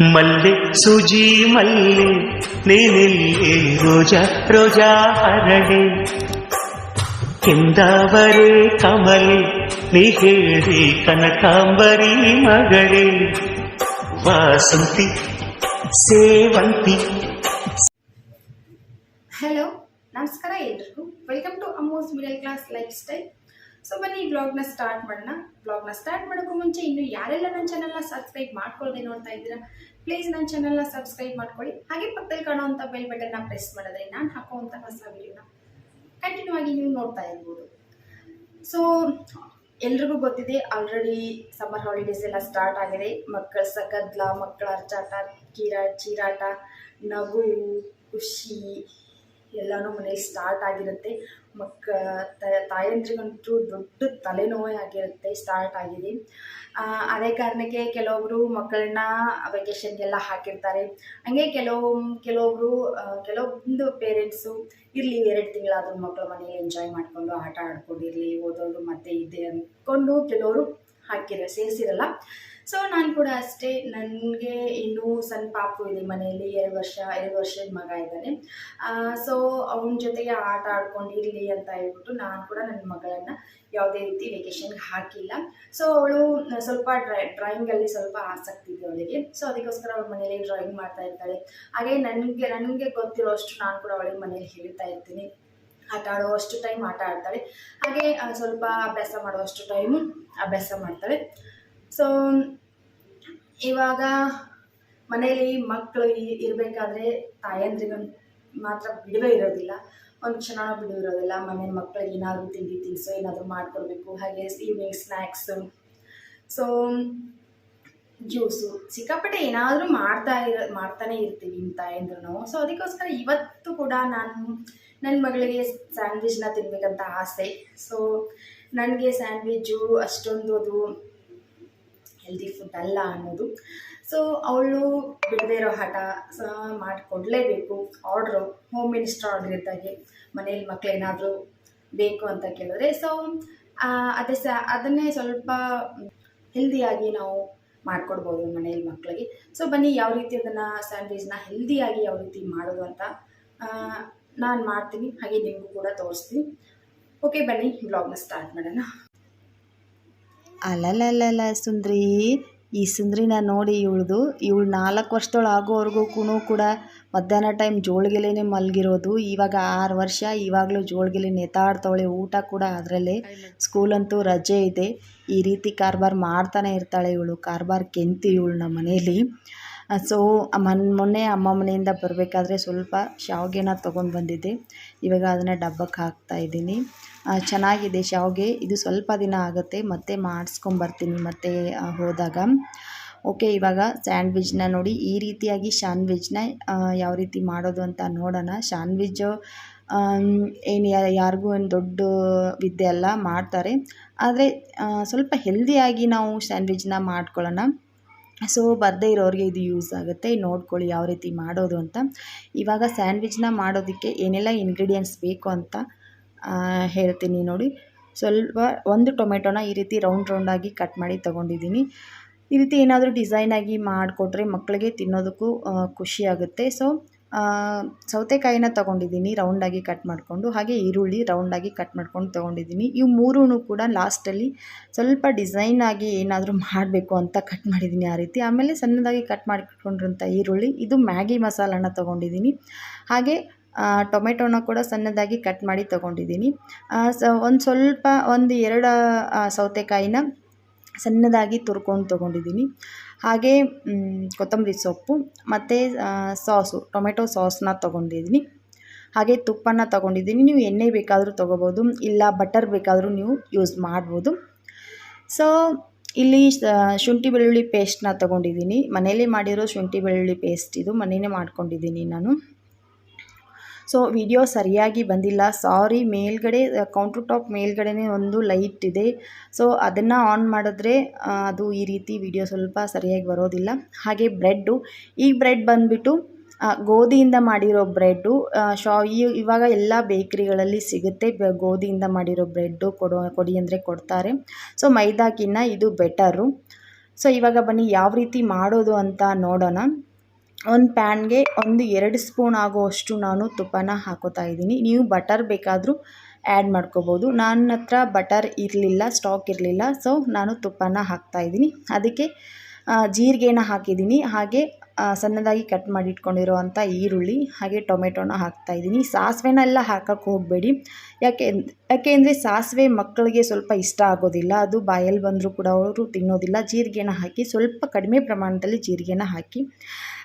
ಮಲ್ಲೆ ಸೂಜಿ ಮಲ್ಲೆ ನೀನಿಲ್ಲಿ ರೋಜಾ ರೋಜಾ ಹರಳೆ ಕೆಂದಾವರೆ ಕಮಲೆ ನೀ ಹೇಳಿ ಕನಕಾಂಬರಿ ಮಗಳೇ ವಾಸಂತಿ ಸೇವಂತಿ ಹಲೋ ನಮಸ್ಕಾರ ಎಲ್ರಿಗೂ welcome to Amos middle class lifestyle so ಬನ್ನಿ ಬ್ಲಾಗ್ನ ಸ್ಟಾರ್ಟ್ ಮಾಡೋಣ ಬ್ಲಾಗ್ನ ಸ್ಟಾರ್ಟ್ ಮಾಡೋಕ್ಕೂ ಮುಂಚೆ ಇನ್ನು ಯಾರೆಲ್ಲ ನನ್ನ ಚಾನಲ್ನ ಸಬ್ಸ್ಕ್ರೈಬ್ ಮಾಡ್ಕೊಳ್ಳದೆ ನೋಡ್ತಾ ಇದ್ದೀರಾ ಪ್ಲೀಸ್ ನನ್ನ ಚಾನಲ್ನ ಸಬ್ಸ್ಕ್ರೈಬ್ ಮಾಡ್ಕೊಳ್ಳಿ. ಹಾಗೆ ಪಕ್ಕದಲ್ಲಿ ಕಾಣುವಂಥ ಬೆಲ್ ಬಟನ್ನ ಪ್ರೆಸ್ ಮಾಡಿದ್ರೆ ನಾನು ಹಾಕುವಂಥ ಹೊಸ ವಿಡಿಯೋನ ಕಂಟಿನ್ಯೂ ಆಗಿ ನೀವು ನೋಡ್ತಾ ಇರ್ಬೋದು. ಸೊ ಎಲ್ರಿಗೂ ಗೊತ್ತಿದೆ ಆಲ್ರೆಡಿ ಸಮ್ಮರ್ ಹಾಲಿಡೇಸ್ ಎಲ್ಲ ಸ್ಟಾರ್ಟ್ ಆಗಿದೆ. ಮಕ್ಕಳ ಸಗದ್ಲ, ಮಕ್ಕಳ ಅರ್ಚಾಟ, ಕೀರಾ, ಚೀರಾಟ ನಗು ಖುಷಿ ಎಲ್ಲನೂ ಮನೇಲಿ ಸ್ಟಾರ್ಟ್ ಆಗಿರುತ್ತೆ. ಮಕ್ಕ ತಾಯಂದ್ರಿಗಂತೂ ದೊಡ್ಡ ತಲೆನೋವೇ ಆಗಿರುತ್ತೆ ಸ್ಟಾರ್ಟ್ ಆಗಿದೆ. ಅದೇ ಕಾರಣಕ್ಕೆ ಕೆಲವೊಬ್ಬರು ಮಕ್ಕಳನ್ನ ವೆಕೇಷನ್ಗೆಲ್ಲ ಹಾಕಿರ್ತಾರೆ. ಹಂಗೆ ಕೆಲವು ಕೆಲವೊಬ್ಬರು ಕೆಲವೊಂದು ಪೇರೆಂಟ್ಸು ಇರಲಿ, ಎರಡು ತಿಂಗಳಾದ್ರೂ ಮಕ್ಕಳ ಮನೇಲಿ ಎಂಜಾಯ್ ಮಾಡಿಕೊಂಡು ಆಟ ಆಡ್ಕೊಂಡಿರಲಿ, ಓದೋದು ಮತ್ತೆ ಇದೆ ಅಂದ್ಕೊಂಡು ಕೆಲವರು ಹಾಕಿರ, ಸೇರಿಸಿರಲ್ಲ. ಸೊ ನಾನು ಕೂಡ ಅಷ್ಟೇ. ನನಗೆ ಇನ್ನೂ ಸಣ್ಣ ಪಾಪು ಇದೆ ಮನೆಯಲ್ಲಿ. ಎರಡು ವರ್ಷ, ಎರಡು ವರ್ಷದ ಮಗ ಇದ್ದಾನೆ. ಸೊ ಅವನ ಜೊತೆಗೆ ಆಟ ಆಡ್ಕೊಂಡಿರಲಿ ಅಂತ ಹೇಳ್ಬಿಟ್ಟು ನಾನು ಕೂಡ ನನ್ನ ಮಗಳನ್ನು ಯಾವುದೇ ರೀತಿ ವೆಕೇಷನ್ಗೆ ಹಾಕಿಲ್ಲ. ಸೊ ಅವಳು ಸ್ವಲ್ಪ ಡ್ರೈ ಡ್ರಾಯಿಂಗಲ್ಲಿ ಸ್ವಲ್ಪ ಆಸಕ್ತಿ ಇದೆ ಅವಳಿಗೆ. ಸೊ ಅದಕ್ಕೋಸ್ಕರ ಅವಳ ಮನೆಯಲ್ಲಿ ಡ್ರಾಯಿಂಗ್ ಮಾಡ್ತಾ ಇರ್ತಾಳೆ. ಹಾಗೆ ನನಗೆ ನನಗೆ ಗೊತ್ತಿರೋ ಅಷ್ಟು ನಾನು ಕೂಡ ಅವಳಿಗೆ ಮನೆಯಲ್ಲಿ ಹೇಳ್ತಾ ಇರ್ತೀನಿ. ಆಟ ಆಡುವಷ್ಟು ಟೈಮ್ ಆಟ ಆಡ್ತಾಳೆ. ಹಾಗೆ ಸ್ವಲ್ಪ ಅಭ್ಯಾಸ ಮಾಡುವಷ್ಟು ಟೈಮು ಅಭ್ಯಾಸ ಮಾಡ್ತಾಳೆ. ಸೊ ಇವಾಗ ಮನೆಯಲ್ಲಿ ಮಕ್ಕಳು ಇರಬೇಕಾದ್ರೆ ತಾಯಂದ್ರಿಗೆ ಮಾತ್ರ ಬಿಡುವೆ ಇರೋದಿಲ್ಲ. ಒಂದು ಕ್ಷಣ ಬಿಡುವು ಇರೋದಿಲ್ಲ. ಮನೆ ಮಕ್ಕಳಿಗೆ ಏನಾದರೂ ತಿಂಡಿ ತಿನಿಸು, ಏನಾದರೂ ಮಾಡಿಕೊಡ್ಬೇಕು. ಹಾಗೆ ಈವ್ನಿಂಗ್ ಸ್ನ್ಯಾಕ್ಸು ಸೊ ಜ್ಯೂಸು ಸಿಕ್ಕಾಪಟ್ಟೆ ಏನಾದರೂ ಮಾಡ್ತಾ ಇರ, ಮಾಡ್ತಾನೆ ಇರ್ತೀವಿ ನಿಮ್ಮ ತಾಯಂದ್ರು ಸೊ ಅದಕ್ಕೋಸ್ಕರ ಇವತ್ತು ಕೂಡ ನಾನು ನನ್ನ ಮಗಳಿಗೆ ಸ್ಯಾಂಡ್ವಿಚ್ನ ತಿನ್ಬೇಕಂತ ಆಸೆ. ಸೊ ನನಗೆ ಸ್ಯಾಂಡ್ವಿಚ್ಚು ಅಷ್ಟೊಂದು ಅದು ಹೆಲ್ದಿ ಫುಡ್ ಅಲ್ಲ ಅನ್ನೋದು. ಸೊ ಅವಳು ಬಿಡದೆ ಇರೋ ಹಠ ಸಹ ಮಾಡಿಕೊಡ್ಲೇಬೇಕು. ಆರ್ಡ್ರು ಹೋಮ್ ಮಿನಿಸ್ಟರ್ ಆರ್ಡ್ರ್ ಇದ್ದಾಗೆ ಮನೇಲಿ ಮಕ್ಕಳೇನಾದರೂ ಬೇಕು ಅಂತ ಕೇಳಿದ್ರೆ ಸೊ ಅದೇ ಸ, ಅದನ್ನೇ ಸ್ವಲ್ಪ ಹೆಲ್ದಿಯಾಗಿ ನಾವು ಮಾಡಿಕೊಡ್ಬೋದು ಮನೇಲಿ ಮಕ್ಕಳಿಗೆ ಸೊ ಬನ್ನಿ ಯಾವ ರೀತಿ ಅದನ್ನು ಸ್ಯಾಂಡ್ವಿಚ್ನ ಹೆಲ್ದಿಯಾಗಿ ಯಾವ ರೀತಿ ಮಾಡೋದು ಅಂತ ನಾನು ಮಾಡ್ತೀನಿ. ಹಾಗೆ ನಿಮಗೂ ಕೂಡ ತೋರಿಸ್ತೀನಿ. ಓಕೆ ಬನ್ನಿ ಬ್ಲಾಗ್ನ ಸ್ಟಾರ್ಟ್ ಮಾಡೋಣ. ಅಲ್ಲಲ್ಲಲ್ಲ ಸುಂದ್ರಿ. ಈ ಸುಂದ್ರಿನ ನೋಡಿ ಇವಳ್ದು, ಇವಳು ನಾಲ್ಕು ವರ್ಷದೊಳು ಆಗೋವರೆಗೂ ಕೂಡ ಮಧ್ಯಾಹ್ನ ಟೈಮ್ ಜೋಳಿಗೆಲೇ ಮಲಗಿರೋದು. ಇವಾಗ ಆರು ವರ್ಷ, ಇವಾಗಲೂ ಜೋಳಿಗೆಲೆ ನೇತಾಡ್ತಾವಳೆ ಊಟ ಕೂಡ ಅದರಲ್ಲೇ. ಸ್ಕೂಲಂತೂ ರಜೆ ಇದೆ. ಈ ರೀತಿ ಕಾರ್ಬಾರ್ ಮಾಡ್ತಾನೆ ಇರ್ತಾಳೆ ಇವಳು, ಕಾರ್ಬಾರ್ ಕೆಂತಿ ಇವಳು ನಮ್ಮ ಮನೆಯಲ್ಲಿ ಸೊ, ಮನ್, ಮೊನ್ನೆ ಅಮ್ಮ ಮನೆಯಿಂದ ಬರಬೇಕಾದ್ರೆ ಸ್ವಲ್ಪ ಶಾವಿಗೆನ ತೊಗೊಂಡು ಬಂದಿದ್ದೆ. ಇವಾಗ ಅದನ್ನು ಡಬ್ಬಕ್ಕೆ ಹಾಕ್ತಾ ಇದ್ದೀನಿ. ಚೆನ್ನಾಗಿದೆ ಶಾವಿಗೆ. ಇದು ಸ್ವಲ್ಪ ದಿನ ಆಗುತ್ತೆ. ಮತ್ತೆ ಮಾಡಿಸ್ಕೊಂಬರ್ತೀನಿ ಮತ್ತೆ ಹೋದಾಗ. ಓಕೆ, ಇವಾಗ ಸ್ಯಾಂಡ್ವಿಚ್ನ ನೋಡಿ. ಈ ರೀತಿಯಾಗಿ ಸ್ಯಾಂಡ್ವಿಚ್ನ ಯಾವ ರೀತಿ ಮಾಡೋದು ಅಂತ ನೋಡೋಣ. ಶಾಂಡ್ವಿಚ್ ಏನು ಯಾರಿಗೂ ಒಂದು ದೊಡ್ಡ ವಿದ್ಯೆ ಅಲ್ಲ, ಮಾಡ್ತಾರೆ. ಆದರೆ ಸ್ವಲ್ಪ ಹೆಲ್ದಿಯಾಗಿ ನಾವು ಸ್ಯಾಂಡ್ವಿಚ್ನ ಮಾಡ್ಕೊಳ್ಳೋಣ. ಸೊ, ಬರದೇ ಇರೋರಿಗೆ ಇದು ಯೂಸ್ ಆಗುತ್ತೆ. ನೋಡ್ಕೊಳ್ಳಿ ಯಾವ ರೀತಿ ಮಾಡೋದು ಅಂತ. ಇವಾಗ ಸ್ಯಾಂಡ್ವಿಚ್ನ ಮಾಡೋದಕ್ಕೆ ಏನೆಲ್ಲ ಇಂಗ್ರೀಡಿಯೆಂಟ್ಸ್ ಬೇಕು ಅಂತ ಹೇಳ್ತೀನಿ ನೋಡಿ. ಸ್ವಲ್ಪ ಒಂದು ಟೊಮೆಟೊನ ಈ ರೀತಿ ರೌಂಡ್ ರೌಂಡಾಗಿ ಕಟ್ ಮಾಡಿ ತೊಗೊಂಡಿದ್ದೀನಿ. ಈ ರೀತಿ ಏನಾದರೂ ಡಿಸೈನಾಗಿ ಮಾಡಿಕೊಟ್ರೆ ಮಕ್ಕಳಿಗೆ ತಿನ್ನೋದಕ್ಕೂ ಖುಷಿಯಾಗುತ್ತೆ ಸೊ ಸೌತೆಕಾಯಿನ ತೊಗೊಂಡಿದ್ದೀನಿ ರೌಂಡಾಗಿ ಕಟ್ ಮಾಡಿಕೊಂಡು. ಹಾಗೆ ಈರುಳ್ಳಿ ರೌಂಡಾಗಿ ಕಟ್ ಮಾಡ್ಕೊಂಡು ತೊಗೊಂಡಿದ್ದೀನಿ. ಇವು ಮೂರೂ ಕೂಡ ಲಾಸ್ಟಲ್ಲಿ ಸ್ವಲ್ಪ ಡಿಸೈನಾಗಿ ಏನಾದರೂ ಮಾಡಬೇಕು ಅಂತ ಕಟ್ ಮಾಡಿದ್ದೀನಿ ಆ ರೀತಿ. ಆಮೇಲೆ ಸಣ್ಣದಾಗಿ ಕಟ್ ಮಾಡಿಕೊಂಡಿರೋಂಥ ಈರುಳ್ಳಿ, ಇದು ಮ್ಯಾಗಿ ಮಸಾಲನ ತೊಗೊಂಡಿದ್ದೀನಿ. ಹಾಗೆ ಟೊಮೆಟೊನ ಕೂಡ ಸಣ್ಣದಾಗಿ ಕಟ್ ಮಾಡಿ ತೊಗೊಂಡಿದ್ದೀನಿ. ಸ, ಒಂದು ಸ್ವಲ್ಪ, ಒಂದು ಎರಡು ಸೌತೆಕಾಯಿನ ಸಣ್ಣದಾಗಿ ತುರ್ಕೊಂಡು ತೊಗೊಂಡಿದ್ದೀನಿ. ಹಾಗೆ ಕೊತ್ತಂಬರಿ ಸೊಪ್ಪು, ಮತ್ತು ಸಾಸು, ಟೊಮೆಟೊ ಸಾಸ್ನ ತೊಗೊಂಡಿದ್ದೀನಿ. ಹಾಗೆ ತುಪ್ಪನ ತೊಗೊಂಡಿದ್ದೀನಿ. ನೀವು ಎಣ್ಣೆ ಬೇಕಾದರೂ ತೊಗೋಬೋದು, ಇಲ್ಲ ಬಟರ್ ಬೇಕಾದರೂ ನೀವು ಯೂಸ್ ಮಾಡ್ಬೋದು. ಸೊ ಇಲ್ಲಿ ಶುಂಠಿ ಬೆಳ್ಳುಳ್ಳಿ ಪೇಸ್ಟ್ನ ತೊಗೊಂಡಿದ್ದೀನಿ. ಮನೇಲಿ ಮಾಡಿರೋ ಶುಂಠಿ ಬೆಳ್ಳುಳ್ಳಿ ಪೇಸ್ಟ್ ಇದು ಮನೆಯೇ ಮಾಡ್ಕೊಂಡಿದ್ದೀನಿ ನಾನು. ಸೊ ವಿಡಿಯೋ ಸರಿಯಾಗಿ ಬಂದಿಲ್ಲ. ಸಾರಿ, ಮೇಲ್ಗಡೆ ಕೌಂಟರ್ ಟಾಪ್ ಮೇಲ್ಗಡೆನೇ ಒಂದು ಲೈಟ್ ಇದೆ. ಸೊ ಅದನ್ನು ಆನ್ ಮಾಡಿದ್ರೆ ಅದು ಈ ರೀತಿ ವಿಡಿಯೋ ಸ್ವಲ್ಪ ಸರಿಯಾಗಿ ಬರೋದಿಲ್ಲ. ಹಾಗೆ ಬ್ರೆಡ್ಡು. ಈ ಬ್ರೆಡ್ ಬಂದುಬಿಟ್ಟು ಗೋಧಿಯಿಂದ ಮಾಡಿರೋ ಬ್ರೆಡ್ಡು ಶಾ, ಈ- ಇವಾಗ ಎಲ್ಲ ಬೇಕ್ರಿಗಳಲ್ಲಿ ಸಿಗುತ್ತೆ. ಗೋಧಿಯಿಂದ ಮಾಡಿರೋ ಬ್ರೆಡ್ಡು ಕೊಡೋ, ಕೊಡಿ ಅಂದರೆ ಕೊಡ್ತಾರೆ. ಸೊ ಮೈದಾಕಿನ್ನ ಇದು ಬೆಟರು. ಸೊ ಇವಾಗ ಬನ್ನಿ, ಯಾವ ರೀತಿ ಮಾಡೋದು ಅಂತ ನೋಡೋಣ. ಒಂದು ಪ್ಯಾನ್ಗೆ ಒಂದು ಎರಡು ಸ್ಪೂನ್ ಆಗುವಷ್ಟು ನಾನು ತುಪ್ಪನ ಹಾಕೋತಾ ಇದ್ದೀನಿ. ನೀವು ಬಟರ್ ಬೇಕಾದರೂ ಆ್ಯಡ್ ಮಾಡ್ಕೋಬೋದು. ನನ್ನ ಹತ್ರ ಬಟರ್ ಇರಲಿಲ್ಲ ಸ್ಟಾಕ್ ಇರಲಿಲ್ಲ ಸೊ ನಾನು ತುಪ್ಪನ ಹಾಕ್ತಾಯಿದ್ದೀನಿ ಅದಕ್ಕೆ ಆ, ಜೀರಿಗೆನ ಹಾಕಿದ್ದೀನಿ. ಹಾಗೆ ಸಣ್ಣದಾಗಿ ಕಟ್ ಮಾಡಿ ಇಟ್ಕೊಂಡಿರೋವಂಥ ಈರುಳ್ಳಿ ಹಾಗೆ ಟೊಮೆಟೊನ ಹಾಕ್ತಾಯಿದ್ದೀನಿ ಸಾಸಿವೆನ ಎಲ್ಲ ಹಾಕೋಕ್ಕೆ ಹೋಗಬೇಡಿ. ಯಾಕೆ ಯಾಕೆ ಅಂದರೆ ಸಾಸಿವೆ ಮಕ್ಕಳಿಗೆ ಸ್ವಲ್ಪ ಇಷ್ಟ ಆಗೋದಿಲ್ಲ. ಅದು ಬಾಯಲ್ಲಿ ಬಂದರೂ ಕೂಡ ಅವರು ತಿನ್ನೋದಿಲ್ಲ. ಜೀರಿಗೆನ ಹಾಕಿ ಸ್ವಲ್ಪ ಕಡಿಮೆ ಪ್ರಮಾಣದಲ್ಲಿ ಜೀರಿಗೆನ ಹಾಕಿ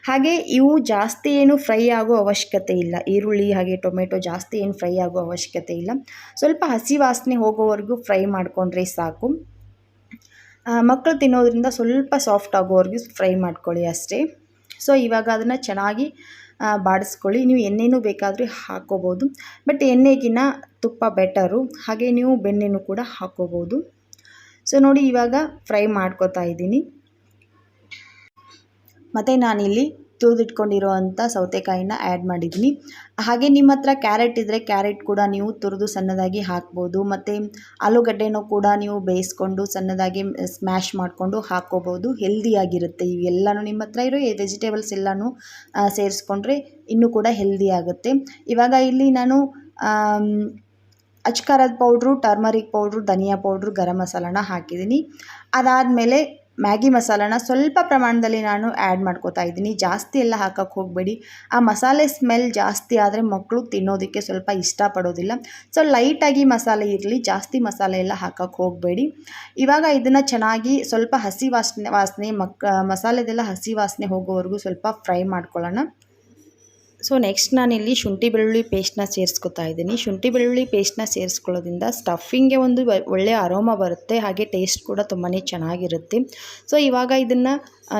ಹಾಗೆ ಇವು ಜಾಸ್ತಿ ಏನು ಫ್ರೈ ಆಗೋ ಅವಶ್ಯಕತೆ ಇಲ್ಲ. ಈರುಳ್ಳಿ ಹಾಗೆ ಟೊಮೆಟೊ ಜಾಸ್ತಿ ಏನು ಫ್ರೈ ಆಗೋ ಅವಶ್ಯಕತೆ ಇಲ್ಲ. ಸ್ವಲ್ಪ ಹಸಿ ವಾಸನೆ ಹೋಗೋವರೆಗೂ ಫ್ರೈ ಮಾಡಿಕೊಂಡ್ರೆ ಸಾಕು. ಮಕ್ಕಳು ತಿನ್ನೋದ್ರಿಂದ ಸ್ವಲ್ಪ ಸಾಫ್ಟ್ ಆಗೋವರೆಗೂ ಫ್ರೈ ಮಾಡ್ಕೊಳ್ಳಿ ಅಷ್ಟೇ. ಸೊ, ಇವಾಗ ಅದನ್ನು ಚೆನ್ನಾಗಿ ಬಾಡಿಸ್ಕೊಳ್ಳಿ. ನೀವು ಎಣ್ಣೆನೂ ಬೇಕಾದರೂ ಹಾಕ್ಕೋಬೋದು. ಬಟ್ ಎಣ್ಣೆಗಿನ್ನ ತುಪ್ಪ ಬೆಟರು. ಹಾಗೆ ನೀವು ಬೆಣ್ಣೆನೂ ಕೂಡ ಹಾಕ್ಕೋಬೋದು. ಸೊ, ನೋಡಿ ಇವಾಗ ಫ್ರೈ ಮಾಡ್ಕೋತಾ ಇದ್ದೀನಿ. ಮತ್ತು ನಾನಿಲ್ಲಿ ತುರಿದಿಟ್ಕೊಂಡಿರೋವಂಥ ಸೌತೆಕಾಯಿನ ಆ್ಯಡ್ ಮಾಡಿದ್ದೀನಿ. ಹಾಗೆ ನಿಮ್ಮ ಹತ್ರ ಕ್ಯಾರೆಟ್ ಇದ್ದರೆ ಕ್ಯಾರೆಟ್ ಕೂಡ ನೀವು ತುರಿದು ಸಣ್ಣದಾಗಿ ಹಾಕ್ಬೋದು. ಮತ್ತು ಆಲೂಗಡ್ಡೆನೂ ಕೂಡ ನೀವು ಬೇಯಿಸ್ಕೊಂಡು ಸಣ್ಣದಾಗಿ ಸ್ಮ್ಯಾಶ್ ಮಾಡಿಕೊಂಡು ಹಾಕ್ಕೋಬೋದು. ಹೆಲ್ದಿಯಾಗಿರುತ್ತೆ ಇವೆಲ್ಲನೂ ನಿಮ್ಮ ಹತ್ರ ಇರೋ ವೆಜಿಟೇಬಲ್ಸ್ ಎಲ್ಲನೂ ಸೇರಿಸ್ಕೊಂಡ್ರೆ ಇನ್ನೂ ಕೂಡ ಹೆಲ್ದಿ ಆಗುತ್ತೆ. ಇವಾಗ ಇಲ್ಲಿ ನಾನು ಅಚ್ಕಾರದ ಪೌಡ್ರು ಟರ್ಮರಿಕ್ ಪೌಡ್ರು ಧನಿಯಾ ಪೌಡ್ರು ಗರಂ ಮಸಾಲನ ಹಾಕಿದ್ದೀನಿ. ಅದಾದಮೇಲೆ ಮ್ಯಾಗಿ ಮಸಾಲಾನ ಸ್ವಲ್ಪ ಪ್ರಮಾಣದಲ್ಲಿ ನಾನು ಆ್ಯಡ್ ಮಾಡ್ಕೋತಾ ಇದ್ದೀನಿ. ಜಾಸ್ತಿ ಎಲ್ಲ ಹಾಕೋಕ್ಕೆ ಹೋಗಬೇಡಿ. ಆ ಮಸಾಲೆ ಸ್ಮೆಲ್ ಜಾಸ್ತಿ ಆದರೆ ಮಕ್ಕಳು ತಿನ್ನೋದಕ್ಕೆ ಸ್ವಲ್ಪ ಇಷ್ಟಪಡೋದಿಲ್ಲ. ಸೊ, ಲೈಟಾಗಿ ಮಸಾಲೆ ಇರಲಿ, ಜಾಸ್ತಿ ಮಸಾಲೆ ಎಲ್ಲ ಹಾಕೋಕ್ಕೆ ಹೋಗಬೇಡಿ. ಇವಾಗ ಇದನ್ನು ಚೆನ್ನಾಗಿ ಸ್ವಲ್ಪ ಹಸಿ ವಾಸನೆ ವಾಸನೆ ಮಕ್, ಮಸಾಲೆದೆಲ್ಲ ಹಸಿ ವಾಸನೆ ಹೋಗೋವರೆಗೂ ಸ್ವಲ್ಪ ಫ್ರೈ ಮಾಡ್ಕೊಳ್ಳೋಣ. ಸೊ ನೆಕ್ಸ್ಟ್ ನಾನಿಲ್ಲಿ ಶುಂಠಿ ಬೆಳ್ಳುಳ್ಳಿ ಪೇಸ್ಟ್ನ ಸೇರಿಸ್ಕೊತಾ ಇದ್ದೀನಿ. ಶುಂಠಿ ಬೆಳ್ಳುಳ್ಳಿ ಪೇಸ್ಟ್ನ ಸೇರಿಸ್ಕೊಳ್ಳೋದ್ರಿಂದ ಸ್ಟಫಿಂಗ್ಗೆ ಒಂದು ಒಳ್ಳೆಯ ಅರೋಮ ಬರುತ್ತೆ. ಹಾಗೆ ಟೇಸ್ಟ್ ಕೂಡ ತುಂಬಾ ಚೆನ್ನಾಗಿರುತ್ತೆ. ಸೊ ಇವಾಗ ಇದನ್ನು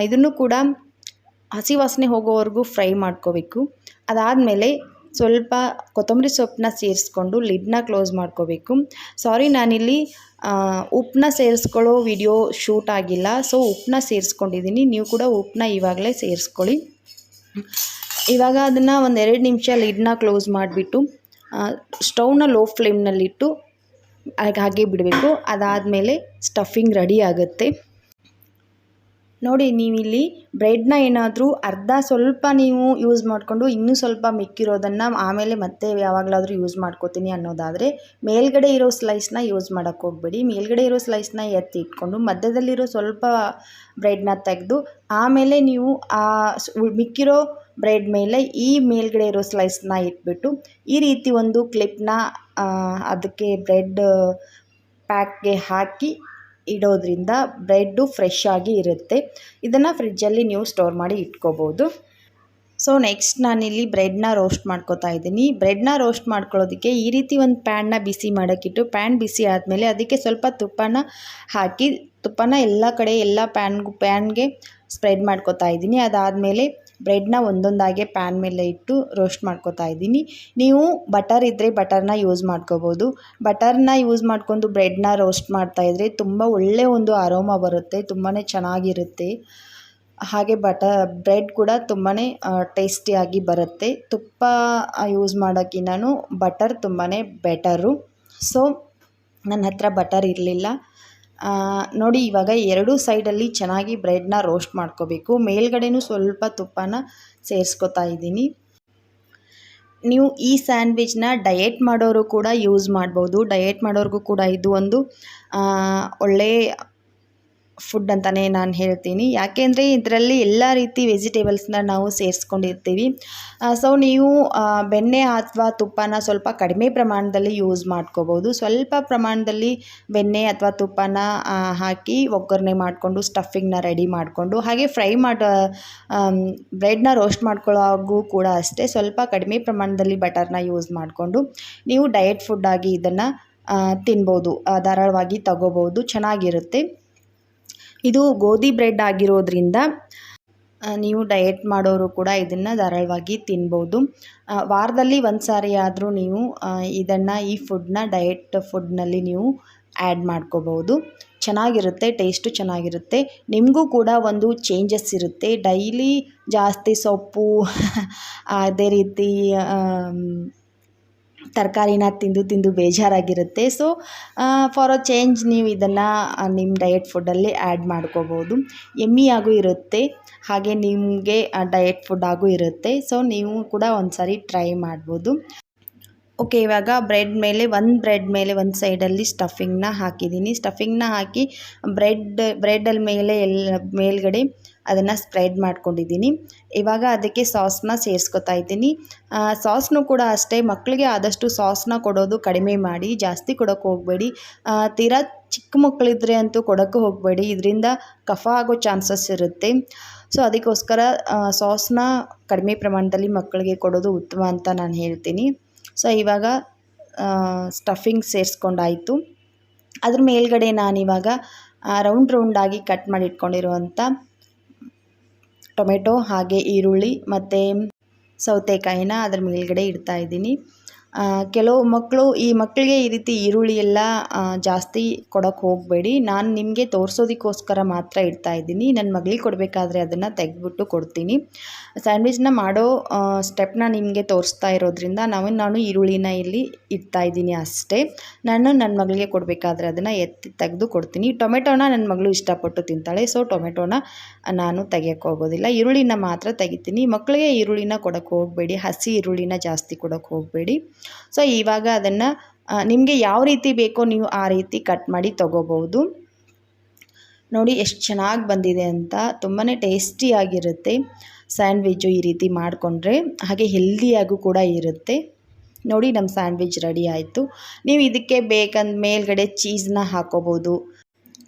ಇದನ್ನು ಕೂಡ ಹಸಿ ವಾಸನೆ ಹೋಗೋವರೆಗೂ ಫ್ರೈ ಮಾಡ್ಕೋಬೇಕು. ಅದಾದಮೇಲೆ ಸ್ವಲ್ಪ ಕೊತ್ತಂಬರಿ ಸೊಪ್ಪನ್ನ ಸೇರಿಸ್ಕೊಂಡು ಲಿಡ್ನ ಕ್ಲೋಸ್ ಮಾಡ್ಕೋಬೇಕು. ಸಾರಿ ನಾನಿಲ್ಲಿ ಉಪ್ಪನ್ನ ಸೇರಿಸ್ಕೊಳ್ಳೋ ವಿಡಿಯೋ ಶೂಟ್ ಆಗಿಲ್ಲ. ಸೊ ಉಪ್ಪನ್ನ ಸೇರಿಸ್ಕೊಂಡಿದ್ದೀನಿ. ನೀವು ಕೂಡ ಉಪ್ಪನ್ನ ಇವಾಗಲೇ ಸೇರಿಸ್ಕೊಳ್ಳಿ. ಇವಾಗ ಅದನ್ನು ಒಂದು ಎರಡು ನಿಮಿಷ ಲಿಡ್ನ ಕ್ಲೋಸ್ ಮಾಡಿಬಿಟ್ಟು ಸ್ಟೌವ್ನ ಲೋ ಫ್ಲೇಮ್ನಲ್ಲಿಟ್ಟು ಅದಕ್ಕೆ ಹಾಗೆ ಬಿಡಬೇಕು. ಅದಾದಮೇಲೆ ಸ್ಟಫಿಂಗ್ ರೆಡಿ ಆಗುತ್ತೆ. ನೋಡಿ, ನೀವಿಲ್ಲಿ ಬ್ರೆಡ್ನ ಏನಾದರೂ ಅರ್ಧ ಸ್ವಲ್ಪ ನೀವು ಯೂಸ್ ಮಾಡಿಕೊಂಡು ಇನ್ನೂ ಸ್ವಲ್ಪ ಮಿಕ್ಕಿರೋದನ್ನು ಆಮೇಲೆ ಮತ್ತೆ ಯಾವಾಗಲಾದರೂ ಯೂಸ್ ಮಾಡ್ಕೋತೀನಿ ಅನ್ನೋದಾದರೆ, ಮೇಲ್ಗಡೆ ಇರೋ ಸ್ಲೈಸ್ನ ಯೂಸ್ ಮಾಡೋಕ್ಕೆ ಹೋಗಬೇಡಿ. ಮೇಲ್ಗಡೆ ಇರೋ ಸ್ಲೈಸ್ನ ಎತ್ತಿ ಇಟ್ಕೊಂಡು, ಮಧ್ಯದಲ್ಲಿರೋ ಸ್ವಲ್ಪ ಬ್ರೆಡ್ನ ತೆಗೆದು, ಆಮೇಲೆ ನೀವು ಆ ಮಿಕ್ಕಿರೋ ಬ್ರೆಡ್ ಮೇಲೆ ಈ ಮೇಲ್ಗಡೆ ಇರೋ ಸ್ಲೈಸ್ನ ಇಟ್ಬಿಟ್ಟು ಈ ರೀತಿ ಒಂದು ಕ್ಲಿಪ್ನ ಅದಕ್ಕೆ ಬ್ರೆಡ್ ಪ್ಯಾಕ್ಗೆ ಹಾಕಿ ಇಡೋದ್ರಿಂದ ಬ್ರೆಡ್ಡು ಫ್ರೆಶ್ ಆಗಿ ಇರುತ್ತೆ. ಇದನ್ನು ಫ್ರಿಡ್ಜಲ್ಲಿ ನೀವು ಸ್ಟೋರ್ ಮಾಡಿ ಇಟ್ಕೋಬೋದು. ಸೊ ನೆಕ್ಸ್ಟ್ ನಾನಿಲ್ಲಿ ಬ್ರೆಡ್ನ ರೋಸ್ಟ್ ಮಾಡ್ಕೋತಾ ಇದ್ದೀನಿ. ಬ್ರೆಡ್ನ ರೋಸ್ಟ್ ಮಾಡ್ಕೊಳ್ಳೋದಕ್ಕೆ ಈ ರೀತಿ ಒಂದು ಪ್ಯಾನ್ನ ಬಿಸಿ ಮಾಡೋಕ್ಕಿಟ್ಟು ಪ್ಯಾನ್ ಬಿಸಿ ಆದಮೇಲೆ ಅದಕ್ಕೆ ಸ್ವಲ್ಪ ತುಪ್ಪನ ಹಾಕಿ, ತುಪ್ಪನ ಎಲ್ಲ ಕಡೆ ಎಲ್ಲ ಪ್ಯಾನ್ಗೂ ಪ್ಯಾನ್ಗೆ ಸ್ಪ್ರೆಡ್ ಮಾಡ್ಕೋತಾ ಇದ್ದೀನಿ. ಅದಾದಮೇಲೆ ಬ್ರೆಡ್ನ ಒಂದೊಂದಾಗೆ ಪ್ಯಾನ್ ಮೇಲೆ ಇಟ್ಟು ರೋಸ್ಟ್ ಮಾಡ್ಕೋತಾ ಇದ್ದೀನಿ. ನೀವು ಬಟರ್ ಇದ್ದರೆ ಬಟರ್ನ ಯೂಸ್ ಮಾಡ್ಕೋಬೋದು. ಬಟರ್ನ ಯೂಸ್ ಮಾಡ್ಕೊಂಡು ಬ್ರೆಡ್ನ ರೋಸ್ಟ್ ಮಾಡ್ತಾ ಇದ್ದರೆ ತುಂಬ ಒಳ್ಳೆಯ ಒಂದು ಅರೋಮ ಬರುತ್ತೆ ತುಂಬಾ ಚೆನ್ನಾಗಿರುತ್ತೆ. ಹಾಗೆ ಬಟ ಬ್ರೆಡ್ ಕೂಡ ತುಂಬಾ ಟೇಸ್ಟಿಯಾಗಿ ಬರುತ್ತೆ. ತುಪ್ಪ ಯೂಸ್ ಮಾಡೋಕ್ಕಿಂತನೂ ಬಟರ್ ತುಂಬಾ ಬೆಟರು. ಸೊ, ನನ್ನ ಹತ್ರ ಬಟರ್ ಇರಲಿಲ್ಲ. ನೋಡಿ, ಇವಾಗ ಎರಡೂ ಸೈಡಲ್ಲಿ ಚೆನ್ನಾಗಿ ಬ್ರೆಡ್ನ ರೋಸ್ಟ್ ಮಾಡ್ಕೋಬೇಕು. ಮೇಲ್ಗಡೆನೂ ಸ್ವಲ್ಪ ತುಪ್ಪನ ಸೇರಿಸ್ಕೊತಾ ಇದ್ದೀನಿ. ನೀವು ಈ ಸ್ಯಾಂಡ್ವಿಚ್ನ ಡಯೆಟ್ ಮಾಡೋರು ಕೂಡ ಯೂಸ್ ಮಾಡ್ಬೋದು. ಡಯೆಟ್ ಮಾಡೋರಿಗೂ ಕೂಡ ಇದು ಒಂದು ಒಳ್ಳೆಯ ಒಳ್ಳೆ ಫುಡ್ ಅಂತಲೇ ನಾನು ಹೇಳ್ತೀನಿ. ಯಾಕೆಂದರೆ ಇದರಲ್ಲಿ ಎಲ್ಲ ರೀತಿ ವೆಜಿಟೇಬಲ್ಸ್ನ ನಾವು ಸೇರಿಸ್ಕೊಂಡಿರ್ತೀವಿ. ಸೊ ನೀವು ಬೆಣ್ಣೆ ಅಥವಾ ತುಪ್ಪನ ಸ್ವಲ್ಪ ಕಡಿಮೆ ಪ್ರಮಾಣದಲ್ಲಿ ಯೂಸ್ ಮಾಡ್ಕೋಬೋದು. ಸ್ವಲ್ಪ ಪ್ರಮಾಣದಲ್ಲಿ ಬೆಣ್ಣೆ ಅಥವಾ ತುಪ್ಪನ ಹಾಕಿ ಒಗ್ಗರಣೆ ಮಾಡಿಕೊಂಡು ಸ್ಟಫಿಂಗ್ನ ರೆಡಿ ಮಾಡಿಕೊಂಡು, ಹಾಗೆ ಫ್ರೈ ಮಾಡೋ ಬ್ರೆಡ್ನ ರೋಸ್ಟ್ ಮಾಡ್ಕೊಳ್ಳೋವಾಗೂ ಕೂಡ ಅಷ್ಟೇ, ಸ್ವಲ್ಪ ಕಡಿಮೆ ಪ್ರಮಾಣದಲ್ಲಿ ಬಟರ್ನ ಯೂಸ್ ಮಾಡಿಕೊಂಡು ನೀವು ಡಯೆಟ್ ಫುಡ್ಡಾಗಿ ಇದನ್ನು ತಿನ್ಬೋದು. ಧಾರಾಳವಾಗಿ ತಗೋಬೋದು. ಚೆನ್ನಾಗಿರುತ್ತೆ. ಇದು ಗೋಧಿ ಬ್ರೆಡ್ ಆಗಿರೋದ್ರಿಂದ ನೀವು ಡಯೆಟ್ ಮಾಡೋರು ಕೂಡ ಇದನ್ನು ಧಾರಾಳವಾಗಿ ತಿನ್ಬೋದು. ವಾರದಲ್ಲಿ ಒಂದು ಸಾರಿ ಆದರೂ ನೀವು ಇದನ್ನು ಈ ಫುಡ್ನ ಡಯೆಟ್ ಫುಡ್ನಲ್ಲಿ ನೀವು ಆ್ಯಡ್ ಮಾಡ್ಕೋಬೋದು ಚೆನ್ನಾಗಿರುತ್ತೆ ಟೇಸ್ಟು ಚೆನ್ನಾಗಿರುತ್ತೆ. ನಿಮಗೂ ಕೂಡ ಒಂದು ಚೇಂಜಸ್ ಇರುತ್ತೆ. ಡೈಲಿ ಜಾಸ್ತಿ ಸೊಪ್ಪು, ಅದೇ ರೀತಿ ತರಕಾರಿನ ತಿಂದು ತಿಂದು ಬೇಜಾರಾಗಿರುತ್ತೆ. ಸೊ ಫಾರ್ ಅ ಚೇಂಜ್ ನೀವು ಇದನ್ನು ನಿಮ್ಮ ಡಯಟ್ ಫುಡ್ಡಲ್ಲಿ ಆ್ಯಡ್ ಮಾಡ್ಕೋಬೋದು. ಎಮ್ಮಿಯಾಗೂ ಇರುತ್ತೆ, ಹಾಗೆ ನಿಮಗೆ ಡಯಟ್ ಫುಡ್ ಆಗೂ ಇರುತ್ತೆ. ಸೊ ನೀವು ಕೂಡ ಒಂದು ಟ್ರೈ ಮಾಡ್ಬೋದು. ಓಕೆ ಇವಾಗ ಬ್ರೆಡ್ ಮೇಲೆ, ಒಂದು ಬ್ರೆಡ್ ಮೇಲೆ ಒಂದು ಸೈಡಲ್ಲಿ ಸ್ಟಫಿಂಗ್ನ ಹಾಕಿದ್ದೀನಿ. ಸ್ಟಫಿಂಗ್ನ ಹಾಕಿ ಬ್ರೆಡ್ ಬ್ರೆಡಲ್ಲಿ ಮೇಲೆ ಎಲ್ಲ, ಮೇಲ್ಗಡೆ ಅದನ್ನು ಸ್ಪ್ರೆಡ್ ಮಾಡ್ಕೊಂಡಿದ್ದೀನಿ. ಇವಾಗ ಅದಕ್ಕೆ ಸಾಸ್ನ ಸೇರಿಸ್ಕೊತಾ ಇದ್ದೀನಿ. ಸಾಸ್ನು ಕೂಡ ಅಷ್ಟೇ ಮಕ್ಕಳಿಗೆ ಆದಷ್ಟು ಸಾಸ್ನ ಕೊಡೋದು ಕಡಿಮೆ ಮಾಡಿ, ಜಾಸ್ತಿ ಕೊಡೋಕ್ಕೆ ಹೋಗಬೇಡಿ. ತೀರಾ ಚಿಕ್ಕ ಮಕ್ಕಳಿದ್ರೆ ಅಂತೂ ಕೊಡೋಕ್ಕೆ ಹೋಗಬೇಡಿ, ಇದರಿಂದ ಕಫ ಆಗೋ ಚಾನ್ಸಸ್ ಇರುತ್ತೆ. ಸೊ ಅದಕ್ಕೋಸ್ಕರ ಸಾಸ್ನ ಕಡಿಮೆ ಪ್ರಮಾಣದಲ್ಲಿ ಮಕ್ಕಳಿಗೆ ಕೊಡೋದು ಉತ್ತಮ ಅಂತ ನಾನು ಹೇಳ್ತೀನಿ. ಸೊ ಇವಾಗ ಸ್ಟಫಿಂಗ್ ಸೇರಿಸ್ಕೊಂಡಾಯಿತು. ಅದ್ರ ಮೇಲ್ಗಡೆ ನಾನಿವಾಗ ರೌಂಡ್ ರೌಂಡಾಗಿ ಕಟ್ ಮಾಡಿ ಇಟ್ಕೊಂಡಿರುವಂಥ ಟೊಮೆಟೊ ಹಾಗೆ ಈರುಳ್ಳಿ ಮತ್ತು ಸೌತೆಕಾಯಿನ ಅದ್ರ ಮೇಲ್ಗಡೆ ಇಡ್ತಾ ಇದ್ದೀನಿ. ಕೆಲವು ಮಕ್ಕಳು ಈ ಮಕ್ಕಳಿಗೆ ಈ ರೀತಿ ಈರುಳ್ಳಿ ಎಲ್ಲ ಜಾಸ್ತಿ ಕೊಡೋಕ್ಕೆ ಹೋಗಬೇಡಿ. ನಾನು ನಿಮಗೆ ತೋರಿಸೋದಕ್ಕೋಸ್ಕರ ಮಾತ್ರ ಇಡ್ತಾ ಇದ್ದೀನಿ. ನನ್ನ ಮಗಳಿಗೆ ಕೊಡಬೇಕಾದ್ರೆ ಅದನ್ನು ತೆಗೆದ್ಬಿಟ್ಟು ಕೊಡ್ತೀನಿ. ಸ್ಯಾಂಡ್ವಿಚ್ನ ಮಾಡೋ ಸ್ಟೆಪ್ನ ನಿಮಗೆ ತೋರಿಸ್ತಾ ಇರೋದ್ರಿಂದ ನಾವು, ನಾನು ಈರುಳ್ಳಿನ ಇಲ್ಲಿ ಇಡ್ತಾ ಇದ್ದೀನಿ ಅಷ್ಟೇ. ನಾನು ನನ್ನ ಮಗಳಿಗೆ ಕೊಡಬೇಕಾದ್ರೆ ಅದನ್ನು ಎತ್ತಿ ತೆಗೆದು ಕೊಡ್ತೀನಿ. ಟೊಮೆಟೊನ ನನ್ನ ಮಗಳು ಇಷ್ಟಪಟ್ಟು ತಿಂತಾಳೆ. ಸೊ, ಟೊಮೆಟೊನ ನಾನು ತೆಗಿಯೋಕ್ಕೆ ಹೋಗೋದಿಲ್ಲ. ಈರುಳ್ಳಿನ ಮಾತ್ರ ತೆಗಿತೀನಿ. ಮಕ್ಕಳಿಗೆ ಈರುಳ್ಳಿನ ಕೊಡೋಕ್ಕೆ ಹೋಗಬೇಡಿ. ಹಸಿ ಈರುಳ್ಳಿನ ಜಾಸ್ತಿ ಕೊಡೋಕ್ಕೆ ಹೋಗಬೇಡಿ. ಸೊ ಇವಾಗ ಅದನ್ನು ನಿಮಗೆ ಯಾವ ರೀತಿ ಬೇಕೋ ನೀವು ಆ ರೀತಿ ಕಟ್ ಮಾಡಿ ತೊಗೋಬೋದು ನೋಡಿ ಎಷ್ಟು ಚೆನ್ನಾಗಿ ಬಂದಿದೆ ಅಂತ ತುಂಬಾ ಟೇಸ್ಟಿಯಾಗಿರುತ್ತೆ ಸ್ಯಾಂಡ್ವಿಚ್ಚು ಈ ರೀತಿ ಮಾಡಿಕೊಂಡ್ರೆ, ಹಾಗೆ ಹೆಲ್ದಿಯಾಗೂ ಕೂಡ ಇರುತ್ತೆ. ನೋಡಿ ನಮ್ಮ ಸ್ಯಾಂಡ್ವಿಚ್ ರೆಡಿ ಆಯಿತು. ನೀವು ಇದಕ್ಕೆ ಬೇಕಂದ ಮೇಲ್ಗಡೆ ಚೀಸ್ನ ಹಾಕೋಬೋದು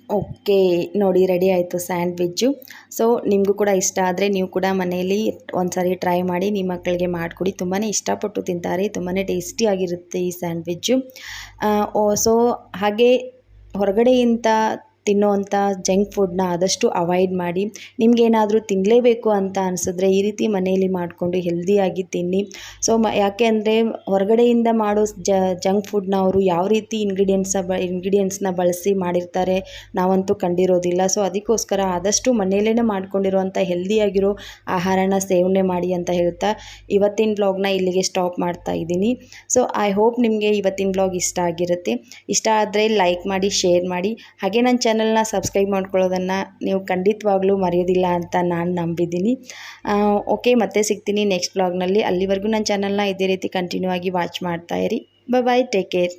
ಓಕೆ, ನೋಡಿ ರೆಡಿ ಆಯಿತು ಸ್ಯಾಂಡ್ವಿಚ್ಚು. ಸೊ, ನಿಮಗೂ ಕೂಡ ಇಷ್ಟ ಆದರೆ ನೀವು ಕೂಡ ಮನೆಯಲ್ಲಿ ಒಂದು ಸಾರಿ ಟ್ರೈ ಮಾಡಿ, ನಿಮ್ಮ ಮಕ್ಕಳಿಗೆ ಮಾಡಿಕೊಡಿ. ತುಂಬಾ ಇಷ್ಟಪಟ್ಟು ತಿಂತಾರೆ ತುಂಬಾ ಟೇಸ್ಟಿಯಾಗಿರುತ್ತೆ ಈ ಸ್ಯಾಂಡ್ವಿಚ್ಚು. ಸೊ, ಹಾಗೆ ಹೊರಗಡೆಯಿಂದ ತಿನ್ನೋವಂಥ ಜಂಕ್ ಫುಡ್ನ ಆದಷ್ಟು ಅವಾಯ್ಡ್ ಮಾಡಿ, ನಿಮಗೇನಾದರೂ ತಿನ್ನಲೇಬೇಕು ಅಂತ ಅನಿಸಿದ್ರೆ ಈ ರೀತಿ ಮನೆಯಲ್ಲಿ ಮಾಡಿಕೊಂಡು ಹೆಲ್ದಿಯಾಗಿ ತಿನ್ನಿ. ಸೊ, ಮ, ಯಾಕೆ ಅಂದರೆ ಹೊರಗಡೆಯಿಂದ ಮಾಡೋ ಜಂಕ್ ಫುಡ್ನ ಅವರು ಯಾವ ರೀತಿ ಇಂಗ್ರೀಡಿಯೆಂಟ್ಸ ಬ ಇಂಗ್ರೀಡಿಯೆಂಟ್ಸ್ನ ಬಳಸಿ ಮಾಡಿರ್ತಾರೆ ನಾವಂತೂ ಕಂಡಿರೋದಿಲ್ಲ. ಸೊ, ಅದಕ್ಕೋಸ್ಕರ ಆದಷ್ಟು ಮನೆಯಲ್ಲೇ ಮಾಡ್ಕೊಂಡಿರುವಂಥ ಹೆಲ್ದಿಯಾಗಿರೋ ಆಹಾರನ ಸೇವನೆ ಮಾಡಿ ಅಂತ ಹೇಳ್ತಾ ಇವತ್ತಿನ ಬ್ಲಾಗ್ನ ಇಲ್ಲಿಗೆ ಸ್ಟಾಪ್ ಮಾಡ್ತಾ ಇದ್ದೀನಿ. ಸೊ ಐ ಹೋಪ್ ನಿಮಗೆ ಇವತ್ತಿನ ಬ್ಲಾಗ್ ಇಷ್ಟ ಆಗಿರುತ್ತೆ. ಇಷ್ಟ ಆದರೆ ಲೈಕ್ ಮಾಡಿ ಶೇರ್ ಮಾಡಿ. ಹಾಗೆ ನನ್ನ ಚಾನಲ್ನ ಸಬ್ಸ್ಕ್ರೈಬ್ ಮಾಡ್ಕೊಳ್ಳೋದನ್ನು ನೀವು ಖಂಡಿತವಾಗ್ಲೂ ಮರೆಯೋದಿಲ್ಲ ಅಂತ ನಾನು ನಂಬಿದ್ದೀನಿ. ಓಕೆ ಮತ್ತೆ ಸಿಗ್ತೀನಿ ನೆಕ್ಸ್ಟ್ ಬ್ಲಾಗ್ನಲ್ಲಿ ಅಲ್ಲಿವರೆಗೂ ನನ್ನ ಚಾನಲ್ನ ಇದೇ ರೀತಿ ಕಂಟಿನ್ಯೂ ಆಗಿ ವಾಚ್ ಮಾಡ್ತಾ ಇರಿ. ಬಾಯ್ ಟೇಕ್ ಕೇರ್